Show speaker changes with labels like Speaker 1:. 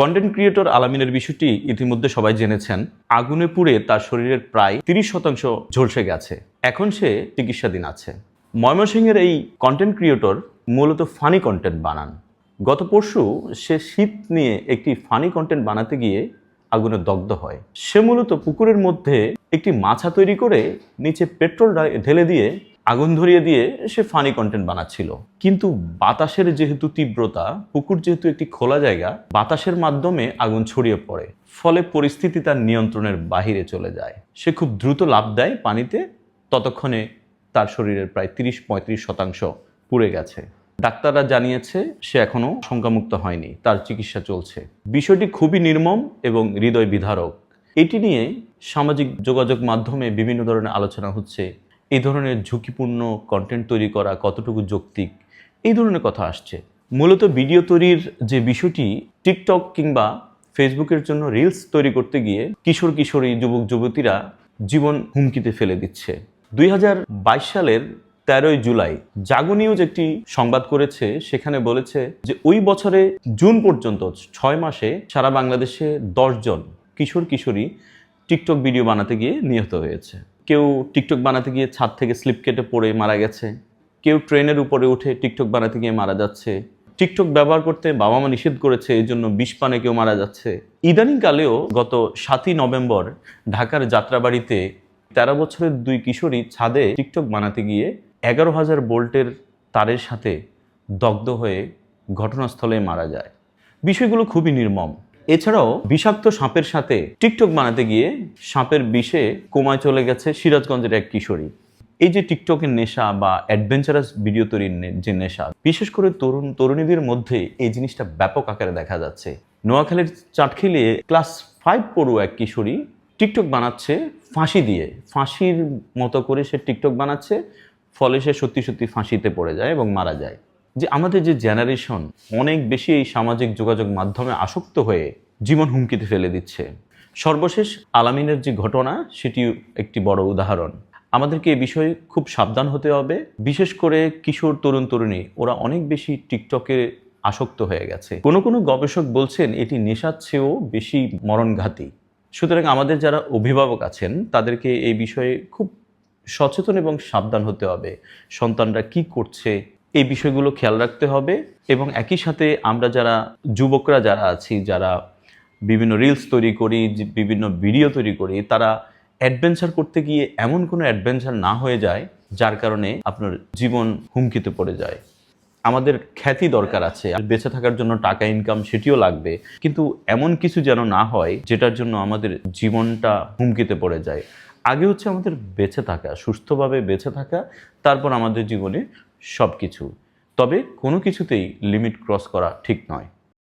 Speaker 1: Content creator আলামিনের বিষয়টি ইতিমধ্যে সবাই জেনেছেন। আগুনে পুড়ে তার শরীরের প্রায় তিরিশ শতাংশ ঝলসে গেছে। এখন সে চিকিৎসাধীন আছে। ময়মনসিংহের এই কন্টেন্ট ক্রিয়েটর মূলত ফানি কন্টেন্ট বানান। গত পরশু সে শীত নিয়ে একটি ফানি কন্টেন্ট বানাতে গিয়ে আগুনে দগ্ধ হয়। সে মূলত পুকুরের মধ্যে একটি মাছা তৈরি করে নিচে পেট্রোল ঢেলে দিয়ে আগুন ধরিয়ে দিয়ে সে ফানি কন্টেন্ট বানাচ্ছিল। কিন্তু বাতাসের যেহেতু তীব্রতা, পুকুর যেহেতু একটি খোলা জায়গা, বাতাসের মাধ্যমে আগুন ছড়িয়ে পড়ে। ফলে পরিস্থিতি তার নিয়ন্ত্রণের বাহিরে চলে যায়। সে খুব দ্রুত লাভ দেয় পানিতে, ততক্ষণে তার শরীরের প্রায় তিরিশ পঁয়ত্রিশ শতাংশ পুড়ে গেছে। ডাক্তাররা জানিয়েছে, সে এখনও শঙ্কামুক্ত হয়নি, তার চিকিৎসা চলছে। বিষয়টি খুবই নির্মম এবং হৃদয় বিধারক এটি নিয়ে সামাজিক যোগাযোগ মাধ্যমে বিভিন্ন ধরনের আলোচনা হচ্ছে এই ধরনের ঝুঁকিপূর্ণ কন্টেন্ট তৈরি করা, কতটুকু যৌক্তিক, এই ধরনের কথা আসছে। মূলত ভিডিও তৈরির যে বিষয়টি টিকটক কিংবা ফেসবুকের জন্য রিলস তৈরি করতে গিয়ে কিশোর কিশোরী, যুবক যুবতীরা জীবন হুমকিতে ফেলে দিচ্ছে। দুই হাজার বাইশ সালের তেরোই জুলাই জাগো নিউজ একটি সংবাদ করেছে, সেখানে বলেছে যে ওই বছরে জুন পর্যন্ত ছয় মাসে সারা বাংলাদেশে দশজন কিশোর কিশোরী টিকটক ভিডিও বানাতে গিয়ে নিহত হয়েছে। কেউ টিকটক বানাতে গিয়ে ছাদ থেকে স্লিপ কেটে পড়ে মারা গেছে। কেউ ট্রেনের উপরে উঠে টিকটক বানাতে গিয়ে মারা যাচ্ছে। টিকটক ব্যবহার করতে বাবা মা নিষেধ করেছে, এই জন্য বিষ পানে কেউ মারা যাচ্ছে। ইদানিংকালেও গত সাতই নভেম্বর ঢাকার যাত্রাবাড়িতে তেরো বছরের দুই কিশোরী ছাদে টিকটক বানাতে গিয়ে এগারো হাজার বোল্টের তারের সাথে দগ্ধ হয়ে ঘটনাস্থলে মারা যায়। বিষয়গুলো খুবই নির্মম। এছাড়াও বিষাক্ত সাপের সাথে টিকটক বানাতে গিয়ে সাপের বিষে কোমায় চলে গেছে সিরাজগঞ্জের এক কিশোরী। এই যে টিকটকের নেশা বা অ্যাডভেঞ্চারাস ভিডিও তৈরির যে নেশা, বিশেষ করে তরুণ, তরুণীদের মধ্যে এই জিনিসটা ব্যাপক আকারে দেখা যাচ্ছে। নোয়াখালীর চাটখিলে ক্লাস ফাইভ পড়ুয়া এক কিশোরী টিকটক বানাচ্ছে ফাঁসি দিয়ে। ফাঁসির মতো করে সে টিকটক বানাচ্ছে, ফলে সে সত্যি সত্যি ফাঁসিতে পড়ে যায় এবং মারা যায়। যে আমাদের যে জেনারেশন অনেক বেশি এই সামাজিক যোগাযোগ মাধ্যমে আসক্ত হয়ে জীবন হুমকিতে ফেলে দিচ্ছে। সর্বশেষ আলামিনের যে ঘটনা সেটি একটি বড় উদাহরণ। আমাদেরকে এ বিষয়ে খুব সাবধান হতে হবে। বিশেষ করে কিশোর, তরুণ, তরুণী, ওরা অনেক বেশি টিকটকে আসক্ত হয়ে গেছে। কোনো কোনো গবেষক বলছেন, এটি নেশার চেয়েও বেশি মরণঘাতী। সুতরাং আমাদের যারা অভিভাবক আছেন, তাদেরকে এই বিষয়ে খুব সচেতন এবং সাবধান হতে হবে। সন্তানরা কি করছে এই বিষয়গুলো খেয়াল রাখতে হবে এবং একই সাথে আমরা যারা যুবকরা যারা আছি, যারা বিভিন্ন রিলস তৈরি করি বিভিন্ন ভিডিও তৈরি করি, তারা অ্যাডভেঞ্চার করতে গিয়ে এমন কোনো অ্যাডভেঞ্চার না হয়ে যায় যার কারণে আপনার জীবন হুমকিতে পড়ে যায়। আমাদের খ্যাতি দরকার আছে, আর বেঁচে থাকার জন্য টাকা ইনকাম সেটিও লাগবে। কিন্তু এমন কিছু যেন না হয়, যেটার জন্য আমাদের জীবনটা হুমকিতে পড়ে যায়। আগে হচ্ছে আমাদের বেঁচে থাকা, সুস্থভাবে বেঁচে থাকা, তারপর আমাদের জীবনে সব কিছু তবে কোনো কিছুতেই লিমিট ক্রস করা ঠিক নয়।